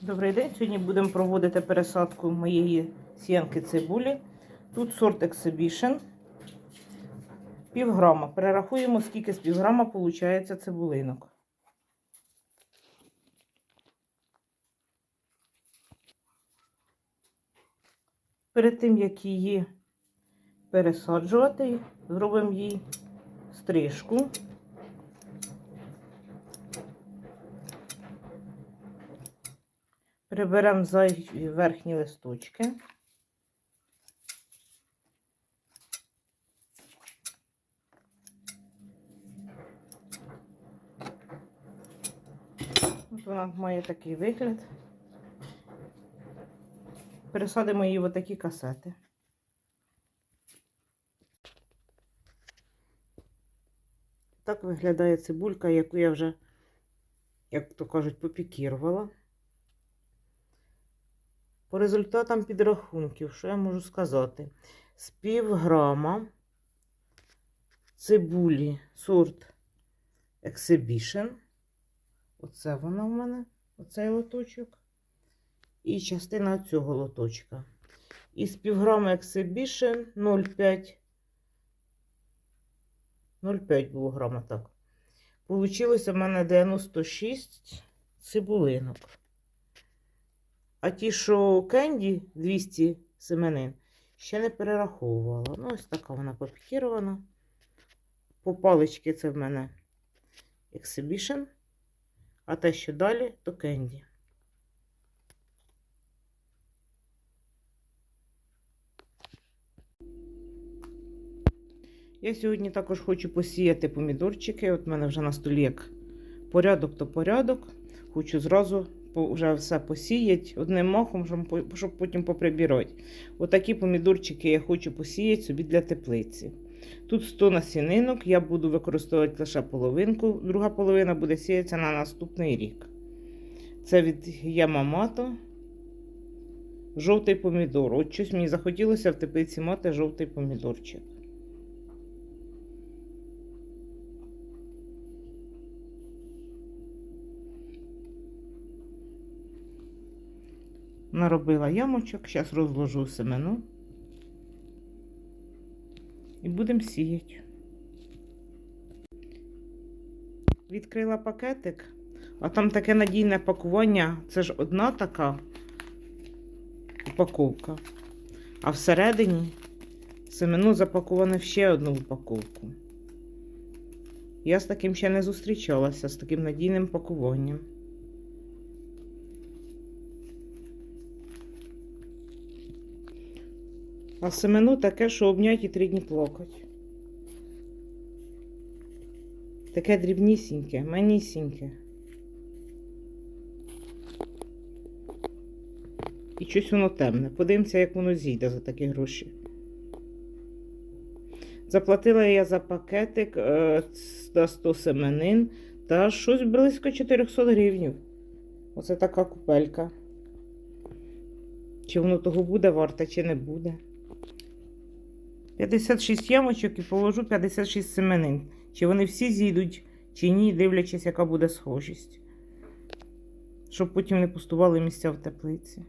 Добрий день. Сьогодні будемо проводити пересадку моєї сіянки цибулі. Тут сорт Exhibition. Півграма. Перерахуємо, скільки з півграма виходить цибулинок. Перед тим, як її пересаджувати, зробимо їй стрижку. Приберемо зайві верхні листочки. От вона має такий вигляд. Пересадимо її в отакі касети. Так виглядає цибулька, яку я вже, як то кажуть, попікірувала. По результатам підрахунків, що я можу сказати? З пів грама цибулі сорт Exhibition. Оце вона в мене, оцей лоточок. І частина цього лоточка. І з півграма Exhibition 0,5. 0,5 було грама, так. Получилося в мене 96 цибулинок. А ті, що кенді 200 семенин, ще не перераховувала. Ну, ось така вона попікірована. По палички це в мене Exhibition, а те, що далі, то кенді. Я сьогодні також хочу посіяти помідорчики. От в мене вже на столі як порядок то порядок. Хочу зразу вже все посіяти одним махом, щоб потім поприбирати. Отакі помідорчики я хочу посіяти собі для теплиці. Тут 100 насінинок, я буду використовувати лише половинку, друга половина буде сіятися на наступний рік. Це від Ямамато. Жовтий помідор. От щось мені захотілося в теплиці мати жовтий помідорчик. Наробила ямочок, зараз розложу семену і будемо сіяти. Відкрила пакетик, а там таке надійне пакування. Це ж одна така упаковка. А всередині семену запаковане в ще одну упаковку. Я з таким ще не зустрічалася, з таким надійним пакуванням. А семену таке, що обнять і три дні плакать. Таке дрібнісіньке, манісіньке. І щось воно темне. Подивимося, як воно зійде за такі гроші. Заплатила я за пакетик е, за 100 семенин та щось близько 400 гривнів. Оце така купелька. Чи воно того буде варте, чи не буде. 56 ямочок і положу 56 семенин. Чи вони всі зійдуть, чи ні, дивлячись, яка буде схожість. Щоб потім не пустували місця в теплиці.